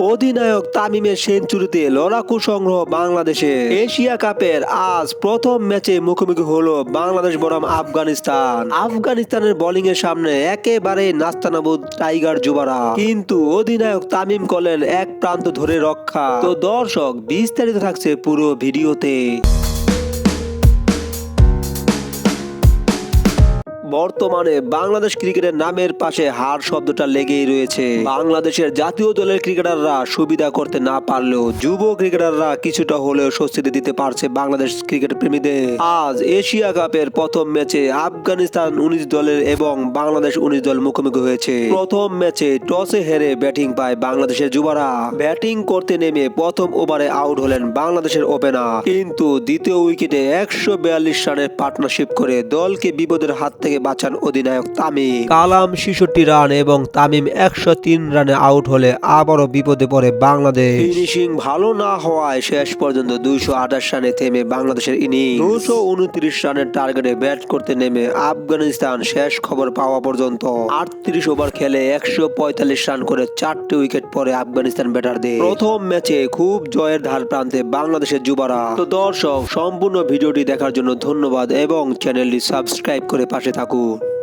অধিনায়ক তামিমের সেঞ্চুরিতে লড়াকু সংগ্রহ বাংলাদেশে। এশিয়া কাপের আজ প্রথম ম্যাচে মুখোমুখি হলো বাংলাদেশ বনাম আফগানিস্তান। আফগানিস্তানের বোলিং এর সামনে একেবারে নাস্তানাবুদ টাইগার যুবারা কিন্তু অধিনায়ক তামিম করলেন এক প্রান্ত ধরে রক্ষা। তো দর্শক, বিস্তারিত থাকছে পুরো ভিডিওতে। বর্তমানে বাংলাদেশ ক্রিকেটের নামের পাশে হার শব্দটা লেগেই রয়েছে। বাংলাদেশের জাতীয় দলের ক্রিকেটাররা সুবিধা করতে না পারলেও যুব ক্রিকেটাররা কিছুটা হলেও স্বস্তিতে দিতে পারছে বাংলাদেশ ক্রিকেট প্রেমীদের। আজ এশিয়া কাপের প্রথম ম্যাচে আফগানিস্তান উনিশ দলের এবং বাংলাদেশ উনিশ দল মুখোমুখি হয়েছে। প্রথম ম্যাচে টসে হেরে ব্যাটিং পায় বাংলাদেশের যুবরা। ব্যাটিং করতে নেমে প্রথম ওভারে আউট হলেন বাংলাদেশের ওপেনার। কিন্তু দ্বিতীয় উইকেটে একশো বিয়াল্লিশ রানের পার্টনারশিপ করে দলকে বিপদের হাত থেকে বাঁচান অধিনায়ক তামিম। কালাম ছেষট্টি রান এবং তামিম একশো তিন রানে আউট হলে আবারও বিপদে পড়ে বাংলাদেশ। ফিনিশিং ভালো না হওয়ায় শেষ পর্যন্ত দুইশো আঠাশ রানে থেমে বাংলাদেশের ইনিংস। দুশো উনত্রিশ রানের টার্গেটে ব্যাট করতে নেমে আফগানিস্তান শেষ খবর পাওয়া পর্যন্ত। আটত্রিশ ওভার খেলে একশো পঁয়তাল্লিশ রান করে চারটি উইকেট পরে আফগানিস্তান ব্যাটারদের। প্রথম ম্যাচে খুব জয়ের ধার প্রান্তে বাংলাদেশের যুবারা। তো দর্শক সম্পূর্ণ ভিডিওটি দেখার জন্য ধন্যবাদ এবং চ্যানেলটি সাবস্ক্রাইব করে পাশে থাকুন। aku.